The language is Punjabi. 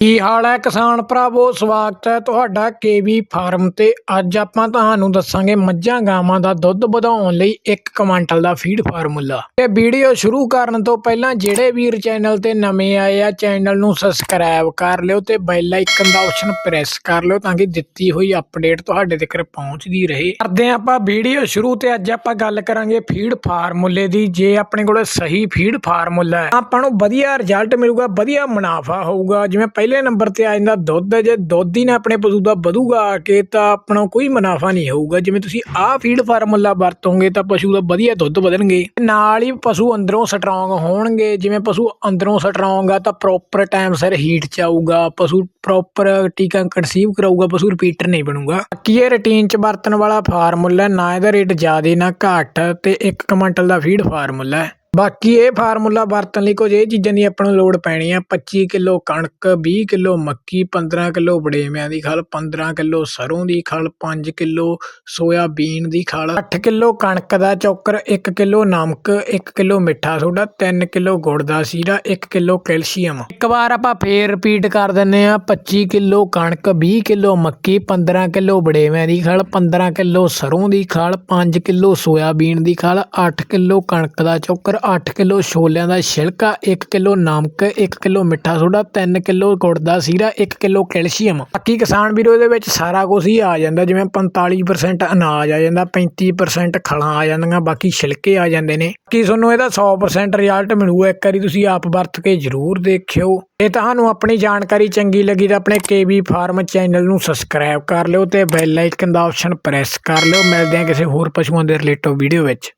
ਕੀ ਹਾਲ ਹੈ ਕਿਸਾਨ ਭਰਾਵੋ? ਸਵਾਗਤ ਹੈ ਤੁਹਾਡਾ ਕੇਵੀ ਫਾਰਮ ਤੇ। ਅੱਜ ਆਪਾਂ ਤੁਹਾਨੂੰ ਦੱਸਾਂਗੇ ਮੱਝਾਂ ਗਾਵਾਂ ਦਾ ਦੁੱਧ ਵਧਾਉਣ ਲਈ 1 ਕੁਆਂਟਲ ਦਾ ਫੀਡ ਫਾਰਮੂਲਾ। ਇਹ ਵੀਡੀਓ ਸ਼ੁਰੂ ਕਰਨ ਤੋਂ ਪਹਿਲਾਂ ਜਿਹੜੇ ਵੀਰ ਚੈਨਲ ਤੇ ਨਵੇਂ ਆਏ ਆ, ਚੈਨਲ ਨੂੰ ਸਬਸਕ੍ਰਾਈਬ ਕਰ ਲਿਓ ਤੇ ਬੈਲ ਆਈਕਨ ਦਾ ਆਪਸ਼ਨ ਪ੍ਰੈਸ ਕਰ ਲਿਓ ਤਾਂ ਕਿ ਦਿੱਤੀ ਹੋਈ ਅਪਡੇਟ ਤੁਹਾਡੇ ਤੱਕ ਪਹੁੰਚਦੀ ਰਹੇ। ਕਰਦੇ ਹਾਂ ਆਪਾਂ ਵੀਡੀਓ ਸ਼ੁਰੂ ਤੇ ਅੱਜ ਆਪਾਂ ਗੱਲ ਕਰਾਂਗੇ ਫੀਡ ਫਾਰਮੂਲੇ ਦੀ। ਜੇ ਆਪਣੇ ਕੋਲ ਸਹੀ ਫੀਡ ਫਾਰਮੂਲਾ ਹੈ, ਆਪਾਂ ਨੂੰ ਵਧੀਆ ਰਿਜ਼ਲਟ ਮਿਲੂਗਾ, ਵਧੀਆ ਮੁਨਾਫਾ ਹੋਊਗਾ। ਜਿਵੇਂ ਪਹਿਲੇ ਨੰਬਰ ਤੇ ਆ ਜਾਂਦਾ ਦੁੱਧ, ਜੇ ਦੁੱਧ ਹੀ ਨਾ ਆਪਣੇ ਪਸ਼ੂ ਦਾ ਵਧੂਗਾ ਆ ਕੇ ਤਾਂ ਆਪਣਾ ਕੋਈ ਮੁਨਾਫਾ ਨਹੀਂ ਹੋਊਗਾ। ਜਿਵੇਂ ਤੁਸੀਂ ਆਹ ਫੀਡ ਫਾਰਮੂਲਾ ਵਰਤੋਗੇ ਤਾਂ ਪਸ਼ੂ ਦਾ ਵਧੀਆ ਦੁੱਧ ਵਧਣਗੇ। ਨਾਲ ਹੀ ਪਸ਼ੂ ਅੰਦਰੋਂ ਸਟਰੋਂਗ ਹੋਣਗੇ। ਜਿਵੇਂ ਪਸ਼ੂ ਅੰਦਰੋਂ ਸਟਰੋਂਗ ਆ ਤਾਂ ਪ੍ਰੋਪਰ ਟਾਈਮ ਸਿਰ ਹੀਟ ਚ ਆਊਗਾ। ਪਸ਼ੂ ਪ੍ਰੋਪਰ ਟੀਕਾ ਕਨਸੀਵ ਕਰਾਊਗਾ, ਪਸ਼ੂ ਰਿਪੀਟਰ ਨਹੀਂ ਬਣੂਗਾ। ਬਾਕੀ ਇਹ ਰੂਟੀਨ ਚ ਵਰਤਣ ਵਾਲਾ ਫਾਰਮੂਲਾ ਨਾ ਇਹਦਾ ਰੇਟ ਜ਼ਿਆਦਾ ਨਾ ਘੱਟ ਤੇ 1 ਕੁਇੰਟਲ ਦਾ ਫੀਡ ਫਾਰਮੂਲਾ ਬਾਕੀ ਇਹ ਫਾਰਮੂਲਾ ਵਰਤਣ ਲਈ ਕੁਝ ਇਹ ਚੀਜ਼ਾਂ ਦੀ ਆਪਾਂ ਨੂੰ ਲੋੜ ਪੈਣੀ ਆ। 25 ਕਿਲੋ ਕਣਕ 20 ਕਿਲੋ ਮੱਕੀ 15 ਕਿਲੋ ਬੜੇਵਿਆਂ ਦੀ ਖਲ 15 ਕਿਲੋ ਸਰੋਂ ਦੀ ਖਲ 5 ਕਿਲੋ ਸੋਇਆਬੀਨ ਦੀ ਖਲ 8 ਕਿਲੋ ਕਣਕ ਦਾ ਚੋਕਰ 1 ਕਿਲੋ ਨਮਕ 1 ਕਿਲੋ ਮਿੱਠਾ ਸੋਡਾ 3 ਕਿਲੋ ਗੁੜ ਦਾ ਸੀਰਾ 1 ਕਿਲੋ ਕੈਲਸ਼ੀਅਮ। ਇੱਕ ਵਾਰ ਆਪਾਂ ਫੇਰ ਰਿਪੀਟ ਕਰ ਦਿੰਨੇ ਆ 25 ਕਿਲੋ ਕਣਕ 20 ਕਿਲੋ ਮੱਕੀ 15 ਕਿਲੋ ਬੜੇਵਿਆਂ ਦੀ ਖਲ 15 ਕਿਲੋ ਸਰੋਂ ਦੀ ਖਲ 5 ਕਿਲੋ ਸੋਇਆਬੀਨ ਦੀ ਖਲ 8 ਕਿਲੋ ਕਣਕ ਦਾ ਚੋਕਰ ਅੱਠ ਕਿਲੋ ਛੋਲਿਆਂ ਦਾ ਛਿਲਕਾ, ਇੱਕ ਕਿਲੋ ਨਮਕ, ਇੱਕ ਕਿਲੋ ਮਿੱਠਾ ਸੋਡਾ, ਤਿੰਨ ਕਿਲੋ ਗੁੜ ਦਾ ਸੀਰਾ, ਇੱਕ ਕਿਲੋ ਕੈਲਸ਼ੀਅਮ। ਬਾਕੀ ਕਿਸਾਨ ਵੀਰੋ, ਇਹਦੇ ਵਿੱਚ ਸਾਰਾ ਕੁਝ ਹੀ ਆ ਜਾਂਦਾ। ਜਿਵੇਂ 45% ਅਨਾਜ ਆ ਜਾਂਦਾ 35% ਖਲਾਂ ਆ ਜਾਂਦੀਆਂ, ਬਾਕੀ ਛਿਲਕੇ ਆ ਜਾਂਦੇ ਨੇ। ਕੀ ਤੁਹਾਨੂੰ ਇਹਦਾ 100% ਰਿਜ਼ਲਟ ਮਿਲੂਗਾ। ਇੱਕ ਵਾਰੀ ਤੁਸੀਂ ਆਪ ਵਰਤ ਕੇ ਜ਼ਰੂਰ ਦੇਖਿਓ। ਇਹ ਤੁਹਾਨੂੰ ਆਪਣੀ ਜਾਣਕਾਰੀ ਚੰਗੀ ਲੱਗੀ ਤਾਂ ਆਪਣੇ ਕੇਬੀ ਫਾਰਮ ਚੈਨਲ ਨੂੰ ਸਬਸਕ੍ਰਾਈਬ ਕਰ ਲਿਓ ਤੇ ਬੈਲ ਆਈਕਨ ਦਾ ਆਪਸ਼ਨ ਪ੍ਰੈਸ ਕਰ ਲਿਓ। ਮਿਲਦੇ ਹਾਂ ਕਿਸੇ ਹੋਰ ਪਸ਼ੂਆਂ ਦੇ ਰਿਲੇਟਿਵ ਵੀਡੀਓ ਵਿੱਚ।